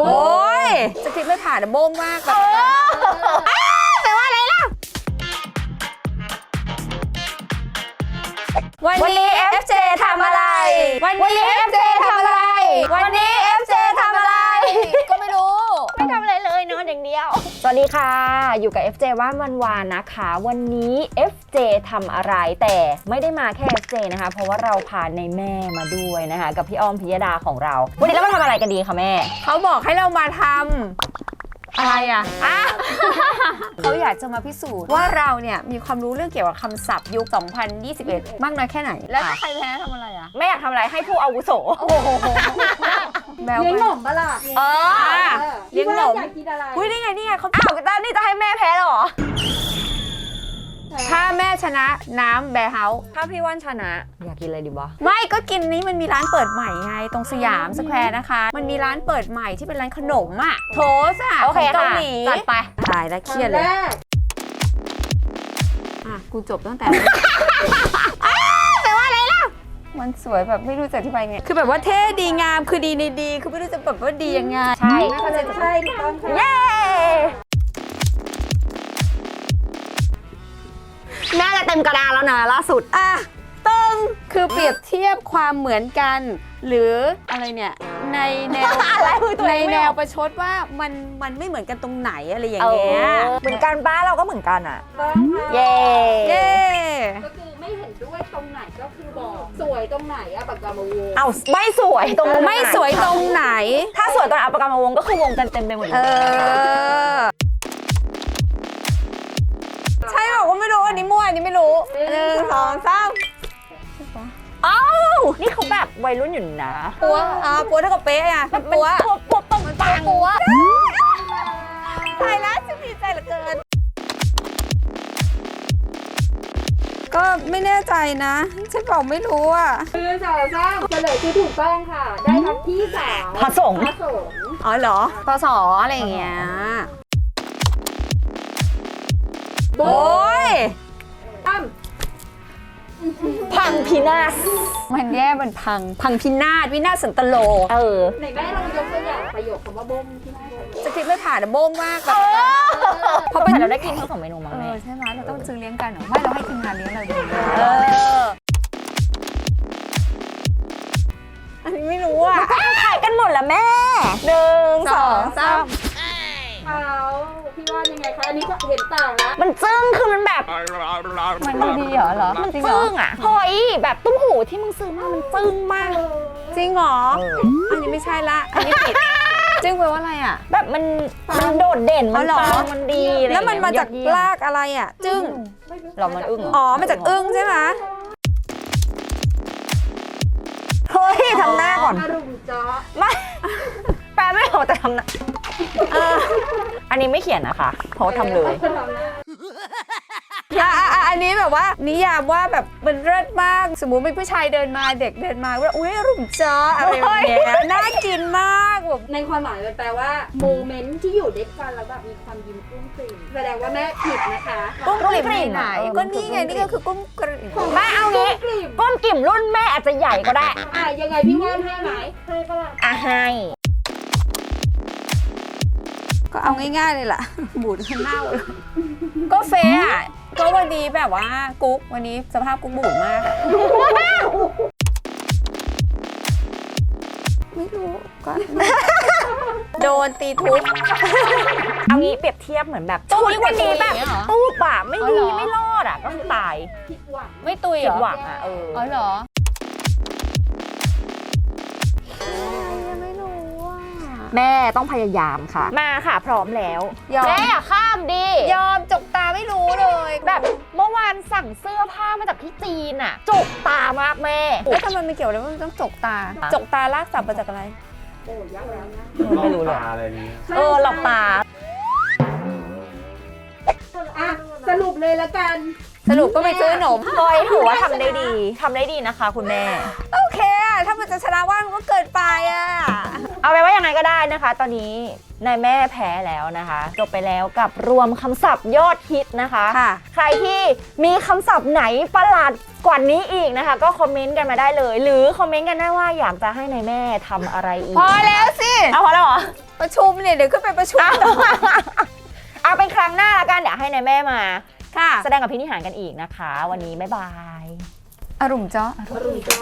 โอ้ยสคริปต์ไม่ผ่านอะโบ้งมากแบบแปลว่าอะไรล่ะ วันวันนี้นี้ FJ ทำอะไร วันนี้ FJ ทำอะไร วันนี้ FJ ทำอะไร ก็ไม่รู้ ไม่ทำอะไรเลยนอนอย่างเดียว สวัสดีค่ะ อยู่กับ FJ ว่านวันวานนะคะ วันนี้ FJ ทำอะไรแต่ไม่ได้มาแค่ FJ นะคะ เพราะว่าเราพาในแม่มาด้วยนะคะ กับพี่อ้อมพิยดาของเรา วันนี้เรามาทำอะไรกันดีคะแม่ เขาบอกให้เรามาทำอะไรอะอะ เขาอยากจะมาพิสูจน์ว่าเราเนี่ยมีความรู้เรื่องเกี่ยวกับคำศัพท์ยุค 2021 มากน้อยแค่ไหน แล้วถ้าใครแพ้ทำอะไรอะแม่อยากทำอะไรให้ผู้อาวุโส โอ้โห แบวเลี้ยงไปหนมปะล่ะเอออะเลี้ยงหนมอยากกินอะไรอุ้ยนี่ไงนี่ไงเขาอ้าวตอนนี้จะให้แม่แพ้แล้วเหรอ ถ้าแม่ชนะน้ำแบร์เฮาส์ถ้าพี่ว่านชนะ อยากกินอะไรดีวะไม่ก็กินนี้มันมีร้านเปิดใหม่ไงตรงสยามสแควร์นะคะ มันมีร้านเปิดใหม่ที่เป็นร้านขนมอะโทสอะโอเคของเกาค่ะหลีจัดไปตายแล้วเครียดคำเลแรยกอะกูจบตั้งแต่ มันสวยแบบไม่รู้จะอธิบายไงคือแบบว่าเท่ดีงามคือดีในดี คือไม่รู้จะแบบว่าดียังไงใช่ไม่เข้าใจจะใช่ถูกต้องค่ะเย้แม่จะเต็มกระดานแล้วนะล่าสุดอะตึงคือเปรียบเทียบความเหมือนกัน หรืออะไรเนี่ยในแนว อะไรมือตัวในเองไม่แนอวอกประชดว่ามันมันไม่เหมือนกันตรงไหนอะไรอย่างเอเงี้ยอเหมือนกันป้าเราก็เหมือนกันอะต้องค่ะเย้ เย้ ก็คือไม่เห็นด้ วยตรงไหนก็คือบอก สวยตรงไหนอะปากกามาวงเอาไม่สวยตรงหนไม่สวยตรงไหน ถ้าสวยตอนเอาปากกามาวงก็คือวงเต็มเต็มๆไปหมดเลเอยอ ใช่บอกว่าไม่รู้อันนี้มั่วอันนี้ไม่รู้หนึ่งสองสามอ้าวนี่เขาแบบวัยรุ่นอยู่นะปัวอ่าปัวเท่ากับเป๊ะอะมันปัว ปัวปัวปังปังปัว ก็ไม่แน่ใจนะ ฉันบอกไม่รู้อะ คือสาวสร้างเฉลยคือถูกต้องค่ะ ได้ทั้งพี่สาวผสมผสมอ๋อเหรอปศอะไรอย่างเงี้ย โบ โอ้ พังพินาศมันแย่มันพัง พังพินาศวินาศสันตโล เออไหนแม่ลองยกตัวอย่างประโยคคำว่าบ้มที่แม่บอกสคริปต์ไม่ผ่านอะโบ้งมากแบบเพราะเป็นเราได้กินทั้งสองเมนูมั้งเอแม่อใช่ไหมเราต้องซื้อเลี้ยงกันเหรอไม่เราให้ทีมงานเลี้ยงเราดีเอออั ไงคะ อันนี้ก็เห็นต่างละมันจึ้งคือมันแบบมันดูดีเหรอเหรอมันจริงเหรอจึ้งอะเฮ้ยแบบตุ้มหูที่มึงซื้อมามันจึ้งมาก จริงเหรอ อันนี้ไม่ใช่ละ อันนี้ผิดจึงแปลว่าอะไรอะ แบบมันมันโดดเด่นมัอ๋นอเหรอปังมันดีอะไรแล้วมันมาจากยอดเยี่ยลากอะไรอะ จึงเรามันอึ้งเหรอ๋อมาจากอึ้งใช่ไหมเฮ้ยทำหน้าก่อนอารมณ์จ้อไม่แปลไม่ออกแต่ทำหน้า เอออันนี้ไม่เขียนนะคะเพราะว่าทำเลยทำหน้าอะอะอะอันนี้แบบว่านิยามว่าแบบมันเลิศมาก สมมุติมีผู้ชายเดินมาเด็กเดินมาว่าอุ้ยรุ่มจ้ออะไรแบบเนี้ยน่ากินมากแบบในความหมายมันแปลว่าโมเมนต์ที่อยู่ด้วยกันแล้วแบบมีความยิ้มกุ้มกลิ่มแสดงว่าแม่ผิดนะคะกุ้งกลิ่มกุ้งกลิ่มไหนอะก็นี่ไงนี่ก็คือกุ้งกลิ่มแม่เอางี้กลิ่มก้นกิ่มรุ่นแม่อาจจะใหญ่ก็ได้ อะยังไงพี่ว่านให้ไหมให้ปะล่ะอะให้ ก็เอาง่ายๆเลยล่ะ บูดข้างเน่าเลยก็เฟะอะ ก็วันนี้แบบว่ากุ๊กวันนี้สภาพกุ๊กบูดมากอะไม่รู้ก็ โดนตีทุบ เอางี้เปรียบเทียบเหมือนแบบตุ้ชุยดวันนี้แบบอย่างเงี้ยเหรอตู้ปะไม่อ๋อดีเหรอไม่รอดอะก็คือตายผิดหวังไม่ตุยเหผิรดอหวังอะเออ อ๋อเหรอ แม่ต้องพยายามค่ะ มาค่ะพร้อมแล้วยอม แม่อย่าข้ามดิยอมจกตาไม่รู้เลยแบบเมื่อวานสั่งเสื้อผ้ามาจากที่จีนอะจกตามากแม่ แล้วทำไมมันเกี่ยวอะไรว่ามันต้องจกตา จกตาลากศัพท์มาจากอะไรโอ้ยากแล้วนะไม่รู้เลยอะไรอย่างเงี้ยเออหลอกตา อะสรุปเลยละกัน สรุปก็ไปซื้อขนมพลอยถือว่าทำได้ดีทำได้ดีนะคะ คุณแม่ โอเคอะถ้ามันจะชนะว่านมันก็เกินไปอะ เอาไปนว่ายังไงก็ได้นะคะ ตอนนี้นายแม่แพ้แล้วนะคะจบไปแล้วกับรวมคำศัพท์ยอดฮิตนะคะ ค่ะ ใครที่มีคำศัพท์ไหนประหลาดกว่านี้อีกนะคะ ก็คอมเมนต์กันมาได้เลย หรือคอมเมนต์กันได้ว่าอยากจะให้นายแม่ทำอะไรอีกพอแล้วสิ เอาพอแล้วเหรอ ประชุมเนี่ยเดี๋ยวขึ้นไปประชุมต่อเอาเป็นครั้งหน้าละกันเดี๋ยวให้นายแม่มา ค่ะแสดงกับพินิหารกันอีกนะคะ วันนี้บ๊ายบายอารมณ์เจ้า อรุณเจ้า